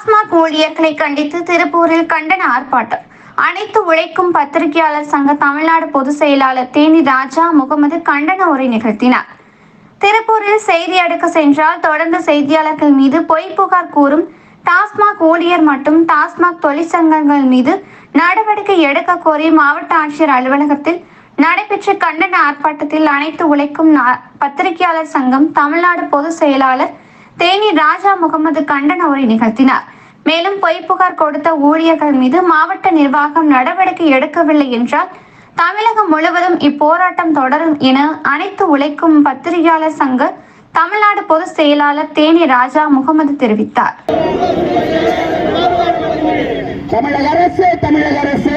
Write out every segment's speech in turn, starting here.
டாஸ்மாக் ஊழியர்களை கண்டித்து திருப்பூரில் கண்டன ஆர்ப்பாட்டம். அனைத்து உழைக்கும் பத்திரிகையாளர் சங்க தமிழ்நாடு பொதுச் செயலாளர் தேனி ராஜா முகமது கண்டன உரை நிகழ்த்தினார். திருப்பூரில் செய்தி அடுக்க சென்றால் தொடர்ந்து செய்தியாளர்கள் மீது பொய் புகார் கூறும் டாஸ்மாக் ஊழியர் மற்றும் டாஸ்மாக் தொழிற்சங்கங்கள் மீது நடவடிக்கை எடுக்க கோரி மாவட்ட ஆட்சியர் அலுவலகத்தில் நடைபெற்ற கண்டன ஆர்ப்பாட்டத்தில் அனைத்து உழைக்கும் பத்திரிகையாளர் சங்கம் தமிழ்நாடு பொதுச் செயலாளர் தேனி ராஜா முகமது கண்டன உரை நிகழ்த்தினார். மேலும் பொய் புகார் கொடுத்த ஊழியர்கள் மீது மாவட்ட நிர்வாகம் நடவடிக்கை எடுக்கவில்லை என்றால் தமிழகம் முழுவதும் இப்போராட்டம் தொடரும் என அனைத்து உழைக்கும் பத்திரிகையாளர் சங்க தமிழ்நாடு பொதுச் செயலாளர் தேனி ராஜா முகமது தெரிவித்தார். தமிழக அரசு தமிழக அரசு.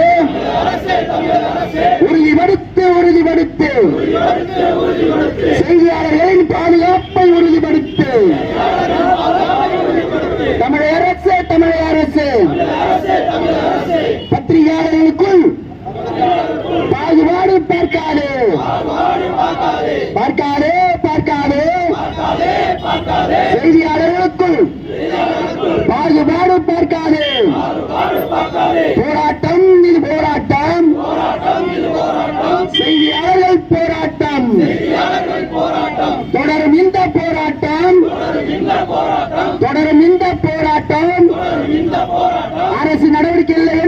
உறுதிப்படுத்து உறுதிப்படுத்து. தமிழக அரசு தமிழக அரசு. பத்திரிகையாளர்களுக்குள் பாகுபாடு பார்க்காது. பார்க்காது பார்க்காது. செய்தியாளர்களுக்குள் பாகுபாடு பார்க்காது. போராட்டம் இது போராட்டம். செய்தியாளர்கள் போராட்டம். தொடரும் இந்த போராட்டம். தொடரும் இந்த அரசு நடவடிக்கை இல்லை